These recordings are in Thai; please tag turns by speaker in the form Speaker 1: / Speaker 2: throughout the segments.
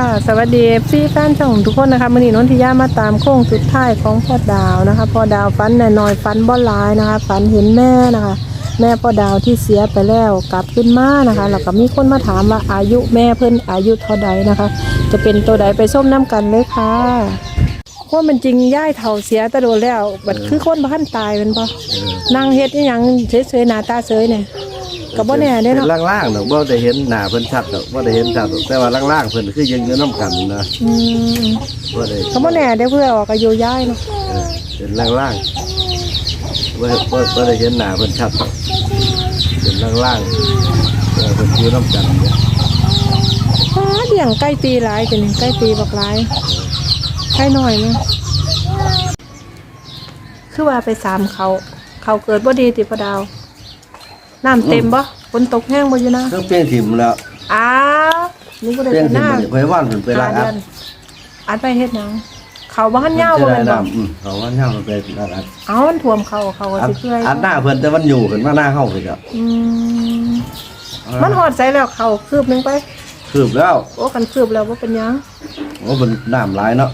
Speaker 1: ค่ะสวัสดีพี่แฟนช่องทุกคนนะคะมื่อนี้นนทิยามาตามโค้งสุดท้ายของพ่อดาวนะคะพ่อดาวฟันแน่นอยฟันบ่หลายนะคะฝันเห็นแม่นะคะ แม่พ่อดาวที่เสียไปแล้วกลับขึ้นมานะคะแล้วก็มีคนมาถามว่าอายุแม่เพิ่นอายุเท่าใดนะคะ จะเป็นตัวใดไปส้มน้ำกันเลยค่ะว่ามันจริงย่ายเฒ่าเสียแตะโดนแล้วบัดคือคนบ้านตายเป็นปะนั่งเฮ็ดอหยังเฉยๆหน้าตาเฉยเนี่ย ก็บ่แน่เด้
Speaker 2: เป็น
Speaker 1: เนาะ
Speaker 2: ล่างๆเนาะบ่ได้เห็นหน้าเพิ่นชัดดอกบ่ได้เห็นชัดดอกแต่ว่าล่างๆเพิ่นคือยังอยู่นํกันนะ
Speaker 1: อืม
Speaker 2: บ่ได้
Speaker 1: ก็บ่แน่ได้เพื่อออกอายุย้ายเนาะ
Speaker 2: เออเป็นล่างๆบ่บ่บ่ได้เห็นหน้าเพิ่นชัดดอกเป็นล่างๆเออเพิ่นอยู่นํกันเนี่ย
Speaker 1: ฟ้าเดี่ยงใกล้ตีหลายจังนี่ใกล้ตีบักหลายใกล้หน่อยเนาะคือว่าไปสามเขา เขาเกิดบ่ดีติพอดาว น้ำเต็มบ่ฝนตกแห้งบ่อยู่นะ
Speaker 2: เครื่องเปลี่ยนถิ่มแล้ว
Speaker 1: อ้าวนี่ก็ได้
Speaker 2: เปลี่ยน
Speaker 1: เป็นห
Speaker 2: ถิ่ม
Speaker 1: น้า
Speaker 2: มันไปว่านเพิ่นไปล้างอัด
Speaker 1: อัดไปเฮ็ดหยังเขาบ้านเหย้าบ่
Speaker 2: เพิ่
Speaker 1: แม่น
Speaker 2: นจะได้
Speaker 1: บ่
Speaker 2: น้ำอืมเขาว่าเหย้ามันไปล้างอัด
Speaker 1: เอามันท่วมเขาเขาก็
Speaker 2: อัด
Speaker 1: สิเพื่อย
Speaker 2: อัดหน้าเพิ่นแต่มันอยู่ขึ้นมาหน้าเฮาไปครับ
Speaker 1: อืมมันหอดใส่แล้วเขาคืบหนึงไป
Speaker 2: คืบแล้ว
Speaker 1: โอ้กันคืบแล้วบ่เป็นหยัง
Speaker 2: โอ้เพิ่นน้ำหลายเนาะ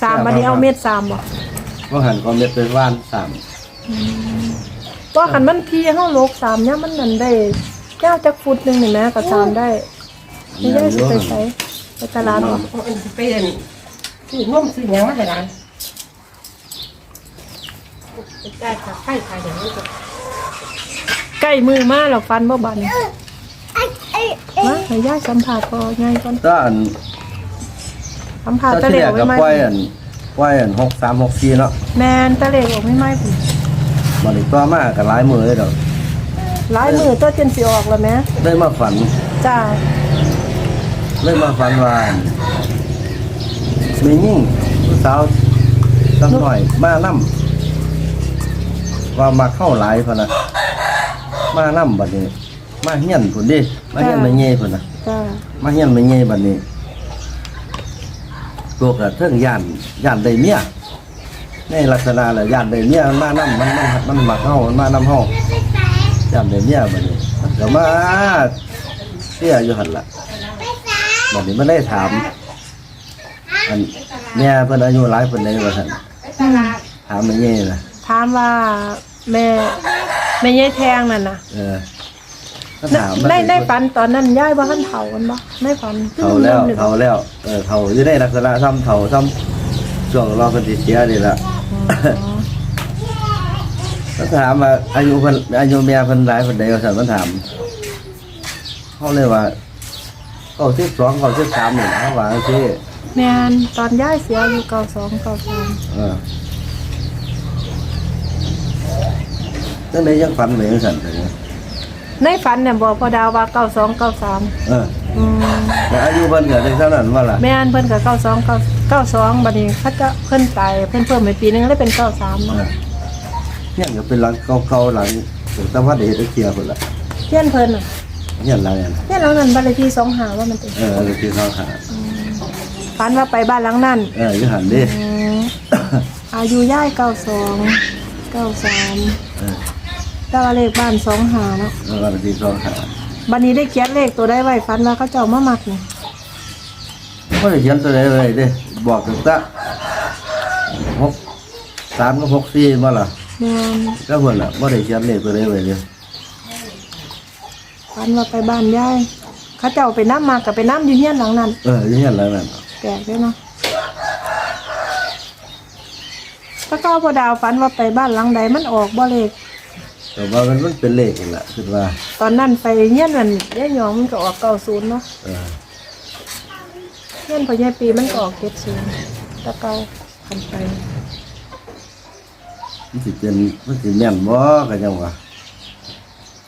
Speaker 1: สามบัดนี้เอาเม็ดสามบ่
Speaker 2: ว่าหันก็เม็ดไปว่านสาม
Speaker 1: ว่าคันมันพี่เฮาโลกสามเนี่ยมันนั่นได้แก้วจักฟุตหนึงนี่แหม่ก็สามได้ไม่ได้สิไปใช้ไปตลาดบ่
Speaker 3: ไปเรียนซื้อนมซื้อหยังมาให้ร้านไปจ่ายค่าไฟค่าอย่างนี้ก็
Speaker 1: ใกล้มือมาแล้วฟันบ่บันมาให้ยายสัมผัสพอไงก่อน
Speaker 2: ก็อัน
Speaker 1: สัมผัส
Speaker 2: ถ้า
Speaker 1: ตะเหล
Speaker 2: ที่แร
Speaker 1: ว
Speaker 2: ก
Speaker 1: ไว้
Speaker 2: ก็
Speaker 1: ไหม
Speaker 2: ปล่อยอันปล่อยอันหกสามหกสี่เนาะ
Speaker 1: แมนตะเหลวออกไม่ไหมพุ่น
Speaker 2: มันอีกตัวมากกับหลายมือเลยดอก
Speaker 1: หลายมือตัวจนสิออกแล้วแหม่
Speaker 2: ได้มาฝัน
Speaker 1: จ้า
Speaker 2: ได้มาฝันว่ามียิ่งผู้สาวสักหน่อยมานํว่ามาเข้าหลายพะนะมานํบัดนี้ มาเฮียนพุ่นดิมาเฮียนไม่เงี้ยพุ่นนะ
Speaker 1: จ้า
Speaker 2: มาเฮียนไม่เงี้ยบัดนี้พวกกระเทิงย่านย่านได้เมีย ในลักษณะแหละย่านได้เมียมันมานํมันมันมันมาเข้ามันมานํเฮาย่านได้เมียบัดนี้มันก็มาเสียอยู่หั่นล่ะบัดนี้มันได้ถามอันแม่เพิ่นอายุหลายเพิ่นได้ว่าซั่นถามมันเงี้ยนะ
Speaker 1: ถามว่าแม่แม่ยายแทงนั่นน่ะ
Speaker 2: เออก็
Speaker 1: ใน
Speaker 2: ถาม
Speaker 1: ในในฝันตอนนั้นยายบ่ทันเฒ่ากันบ่ในฝัน
Speaker 2: เฒ่าแล้วเฒ่าแล้วเออเฒ่าอยู่ในลักษณะซ้ำเฒ่าซ้ำช่วงรอเพิ่นสิเสียนี่ล่ะ ก็ถามว่าอายุเพิ่นอายุแม่เพิ่นหลายเพิ่นใดว่าซั่นมันถามเขาเลยว่าเก้าสิบสองเก้าสิบสามนี่เขาว่าจังซี่
Speaker 1: แม่นตอนยายเสียอายุ92 93
Speaker 2: เออจังไดยังฝันไปจังซั่นเถอะ
Speaker 1: ในฝันเนี่ยบอกพอดาวว่า92 93
Speaker 2: เออ
Speaker 1: อื ม
Speaker 2: แต่อายุเพิ่นก็ได้เท่านั้นว่าล่ะ
Speaker 1: แม่นเพิ่นก็92 92บัดนี้เขาจะเพิ่นตายเพิ่นเพิ่มไปปีนึงเลยเป็น93
Speaker 2: เอ
Speaker 1: เนาะ
Speaker 2: อเนี่ยก็เป็นหลังเก่าๆหลังถึงตะวัดเฮ็ดเกียร์พุ่นล่ะ
Speaker 1: เฮียนเพิ่นน่ะ
Speaker 2: เนี่ยหลังนั้น
Speaker 1: เฮียนหลังนั้นบ้านเลขที่25ว่ามันเป็น
Speaker 2: เออเลยที่เขาหา
Speaker 1: ฝันว่าไปบ้านหลังนั้น
Speaker 2: เอออยู่หันดิ
Speaker 1: อืมอายุย่าย92 93
Speaker 2: เออ
Speaker 1: แต่ว่าเลขบ้าน25เนาะ
Speaker 2: แล้วก็ที่เขาหา
Speaker 1: บัดนี้ได้เขียนเลขตัวได้ไว้ฝันว่าเขาเจ้ามามักนี่
Speaker 2: บ่ได้เขียนตัวใดเลยเด้บอกถึงตะหกสามกับหกสี่มาล่ะ
Speaker 1: แม่น
Speaker 2: ก็เพิ่นล่ะบ่ได้เขียนเลขตัวใดไว้เลย
Speaker 1: ฝันว่าไปบ้านย่ายเขาเจ้าไปน้ำมากกับไปน้ำอยู่เฮียนหลังนั้น
Speaker 2: เอออยู่เห็นแล้วนั่น
Speaker 1: แปลกด้วยเนาะถ้าเก้าพอดาวฝันว่าไปบ้านหลังใดมันออกบ่เลข
Speaker 2: แต่ว่ามันมันเป็นเลขนี่แหละคิดว่า
Speaker 1: ตอนนั้นไปเฮียนนั่นเฮียนหยองมันก็ออกเก้าศูนย์เนาะ
Speaker 2: เออ
Speaker 1: เฮียนพอใหญ่ปีมันก็ออกเจ็ดศูนย์ตะเก้าคันไป
Speaker 2: มันสิเป็นมันสิแม่นบ่ก็จังว่า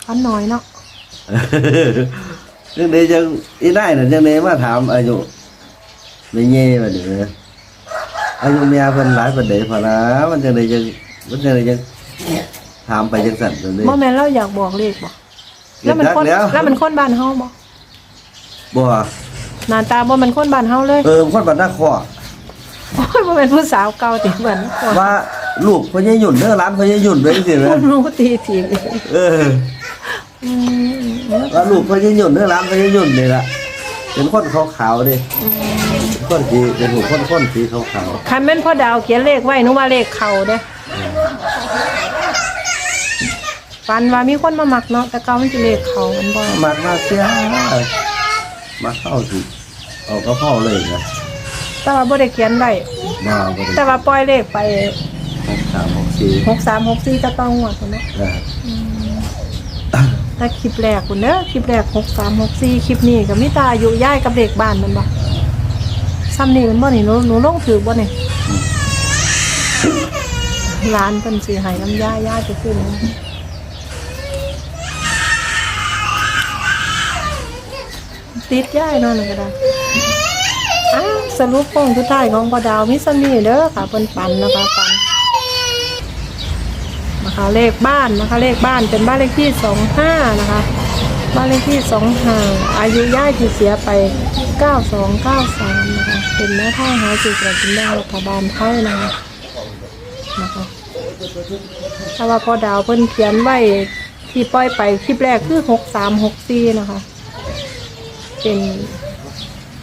Speaker 1: ฝันน้อยเนาะ
Speaker 2: จังไดจังอีนายน่ะจังไดมาถามอายุไม่เงี้ยบัดนี้เด้ออายุเมียเพิ่นหลายปานใดพอนะมันจังไดจังมันจังไดจัง ถามไปจังซั่นจังได๋
Speaker 1: โมแมนเราอยากบอกเลขบ่แล้วมันคน
Speaker 2: แล้ว
Speaker 1: แล้วมันคนบ้านเฮาบ่
Speaker 2: บ่
Speaker 1: หน้าตาบ่มันคนบ้านเฮาเลย
Speaker 2: เออคนบ้านนาคอ
Speaker 1: โอ้ยบ่เป็นผู้สาวเก่าติเหมือนคน
Speaker 2: ว่าลูกพ่อใหญ่ยุ่นเด้อร้านพ่อใหญ่ยุ่นเด้อจังซี่แหม
Speaker 1: รู้ตีถีบ
Speaker 2: เออ
Speaker 1: อืม
Speaker 2: ว่าลูกพ่อใหญ่ยุ่นเด้อร้านพ่อใหญ่ยุ่นนี่ล่ะเป็นคนขาวๆดิคนสีเป็นหูคนคนสีขาว
Speaker 1: คันแม่นพ่อดาวเขียนเลขไว้หนูว่าเลขเขาเด้ ฟันว่ามีคนมามักเนาะแต่เก่ามันสิเลขเขามันบ่
Speaker 2: ๆมามาเสียมาเข้าสิเอากระเพราเลยนะ
Speaker 1: แต่ว่าบ่ได้เขียนไว้
Speaker 2: มาบริ
Speaker 1: แต่ว่าปล่อยเลขไป
Speaker 2: หกสามหกสี่
Speaker 1: 6364จะต้องงวดพุ่นเนาะ
Speaker 2: นะ
Speaker 1: ถ้าคลิปแรกคุณเด้อคลิปแรกหกสามหกสี่คลิปนี้ก็มีตาอายุย่ายกับเด็กบ้านแมันบ่ซ้ำนี่มันบ่นี่หนูหนูลงถือบ่นี่ร้านเพิ่นสิให้น้ำย่าย่าจะขึ้น ติดย่ายเนอนนก็ได้อ้าวสรุปโค้งสุดท้ายของพ่อดาวมีซ้ำนี่เด้อค่ะเพิ่นปันนะคะปันนะคะเลขบ้านนะคะ เลขบ้านเป็นบ้านเลขที่สองห้านะคะ บ้านเลขที่สองห้าอายุย่ายที่เสียไปเก้าสองเก้าสามนะคะเป็นแม่ท่าหาจุดกระดิ่งได้รัฐบาลไทยนะคะนะคะถ้าว่าพอดาวเพิ่นเขียนไว้ที่ปล่อยไปคลิปแรกคือหกสามหกสี่นะคะ เป็น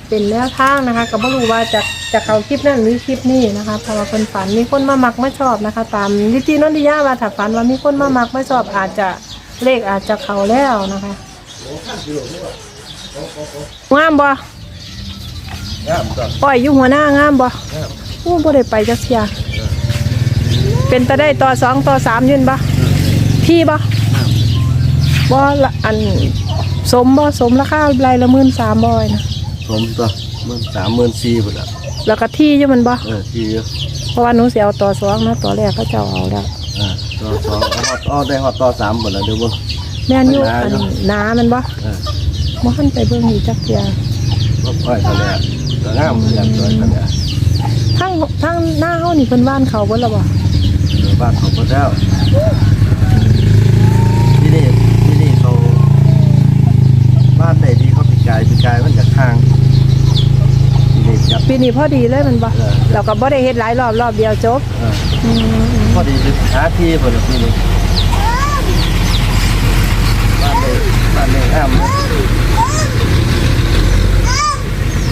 Speaker 1: เป็นแนวทางนะคะ ก็ไม่รู้ว่าจะจะเข้าคลิปนั้นหรือคลิปนี้นะคะเพราะว่าคนฝันมีคนมามักมาชอบนะคะ ตามนิตินนทิยาว่าถ้าฝันว่ามีคนมามักมาชอบอาจจะเลขอาจจะเข้าแล้วนะคะงามบ่
Speaker 2: งามก่อน
Speaker 1: ปล่อยอยู่หัวหน้างามบ่อู้บ่ได้ไปจักเที่ยเป็นตาได้ต่อสองต่อสามยืนบ่พี่บ่ บ่ละอันสมบ่สมราคาไรละหมื่นสามบ่อยนะ
Speaker 2: สมตัวหมื่นสามหมื่นสี่พุ่นอะ
Speaker 1: แล้วก็ที่อยู่มันบ่
Speaker 2: เออที่เยอะ
Speaker 1: เพราะว่าหนูเสียเอาต่อสองนะต่อแรกเขาเจ้าเอาแล้ว
Speaker 2: อ่าต่อสองเอาฮอดเอาได้ฮอดต่อสามหมดแล้วเดี๋ยวบ่
Speaker 1: แม่นอยู่
Speaker 2: หนา
Speaker 1: อัน
Speaker 2: เนอะ
Speaker 1: หนามันบ่
Speaker 2: เออ
Speaker 1: บ่ทันไปเบิ่งอีกจักเที่ย
Speaker 2: ก็ค่อยทะเลก็งามเหมือนกันตัวทะเล
Speaker 1: ทั้งทั้งหน้าเฮานี่เพิ่นว่านเขาเบิดแล้วบ่
Speaker 2: เออบ้านเขาพระเจ้าที่นี่ที่นี่เขาบ้านไหนดีเขาปีกายปีกายมันจะข้าง ที่นี่จับ
Speaker 1: ปีนี้พอดีเลยมันบ่
Speaker 2: เออ
Speaker 1: เราก็บ่ได้เฮ็ดหลายรอบรอบเดียวจบ
Speaker 2: เออ
Speaker 1: อืม
Speaker 2: พอดีจะหาที่พอดีที่นี่บ้านเลยบ้านเลยห้ามเลย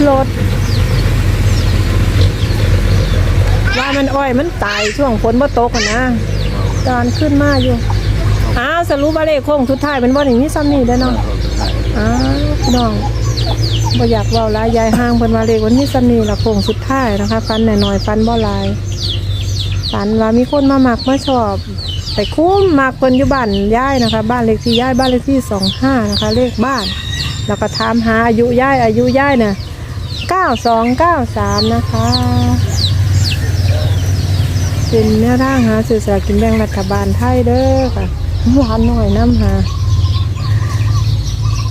Speaker 1: รถว่ามันอ้อยมันตายช่วงฝนบ่ตกอะนะ ตอนขึ้นมาอยู่อ้าวสรุปว่าเลขโค้งสุดท้ายเป็นบ่นี่มีซ้ำนี่เด้อเนาะอ้าวพี่น้อง บ่อยากเว้าหลายยายห้างเพิ่นว่าเลขวันนี้สนีละโค้งสุดท้ายนะคะฟันหน่อยๆฟันบ่หลายฟันว่ามีคนมาหมักมาชอบไปคุ้มมักเพิ่นอยู่บ้านยายนะคะ บ้านเลขที่ยายบ้านเลขที่สองห้านะคะ เลขบ้าน แล้วก็ถามหาอายุยายอายุยายน่ะเก้าสองเก้าสามนะคะเป็นแนวทางหาสื่อสารกินแบ่งรัฐบาลไทยเด้อค่ะหวานหน่อยน้ำหา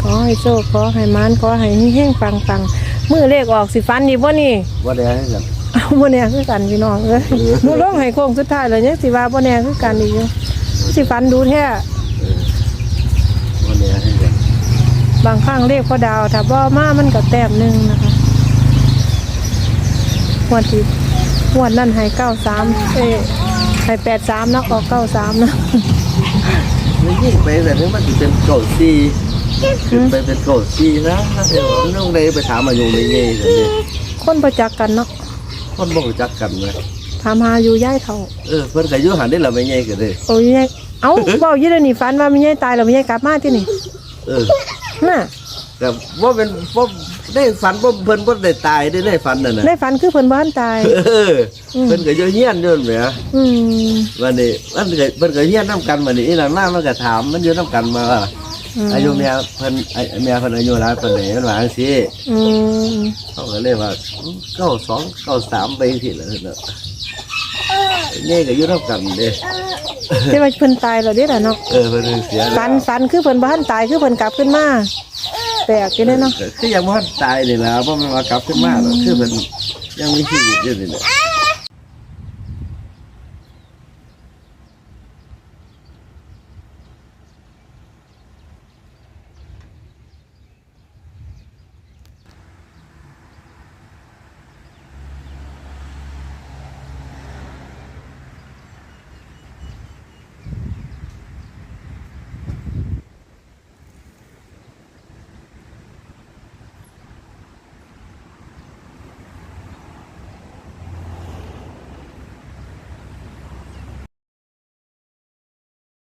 Speaker 1: ขอให้โชคขอให้มานขอให้เฮงๆปังปังๆมือเลขออกสิฟันดีบ่นี่
Speaker 2: ว่าได้ให้กัน
Speaker 1: เอาบ่แน่คือกันพี่น้องเอ้ยหนูลงให้โค้งสุดท้ายเลยยังสิว่าบ่แน่คือกันอีกอยู่สิฟันดูแท้
Speaker 2: ว่าได้ให้กัน
Speaker 1: บางครั้งเลขพอดาวถ้าบ่มามันก็แต้มหนึงนะคะงวดที่งวดนั้นให้93เอ้ยให้83เนาะออก93เนาะ
Speaker 2: ไม่ยิ่งไปแต่นี่มันจะเป็นเก่าซี ขึ้นไปเป็นเก่าซีนะเดี๋ยวน้องได้ไปถามอายุไม่เงี้ยเลย
Speaker 1: คนประจักกันเนาะ
Speaker 2: คนบ่รู้จักกันเลย
Speaker 1: ถามหาอยู่ย้ายเฒ่า
Speaker 2: เออเพิ่นก็อายุหันได้ละไม่เงี้ยกันเลย
Speaker 1: โอ้ยยายเอ้าเว้าอยู่เดี๋ยวนี้ฝันว่ามียายตายแล้วมียายกลับมาที่นี่
Speaker 2: เออ
Speaker 1: น่ะ
Speaker 2: แต่ว่าเป็นว่าได้ฝันว่าเพิ่นบ่ได้ตายได้ได้ฝันนั่นน่ะ
Speaker 1: ในฝันคือเพิ่นบ้านตาย
Speaker 2: เออเพิ่นก็อยู่เฮียนอยู่นั่นแหม
Speaker 1: อืม
Speaker 2: วันนี้มันก็เพิ่นก็เฮียนนํกันวันนี้อีหลังหน้ามันก็ถามมันอยู่นํกันมาว่า
Speaker 1: ม
Speaker 2: อายุเมียเพิ่นอาเมียเพิ่นอายุหลายปานใดมันว่าจังซี่
Speaker 1: อืม
Speaker 2: เขาก็เลยว่าเก้าสองเก้าสามไปสิแล้วเนาะนี่ก็อยู่นํกันเด้
Speaker 1: แต่ว่าเพิ่นตายแล้วเด้ล่ะเนาะ
Speaker 2: เออเพิ่นเสียแล้ว
Speaker 1: ฝันฝันคือเพิ่นบ้านตายคือเพิ่นกลับขึ้นมาแปลกอยู่เด้เนาะ
Speaker 2: คือยังบ่ทันตายนี่ล่ะบ่แม่นว่ากลับขึ้นมาหรอกคือเพิ่นยังมีชีวิตอยู่นี่แหละ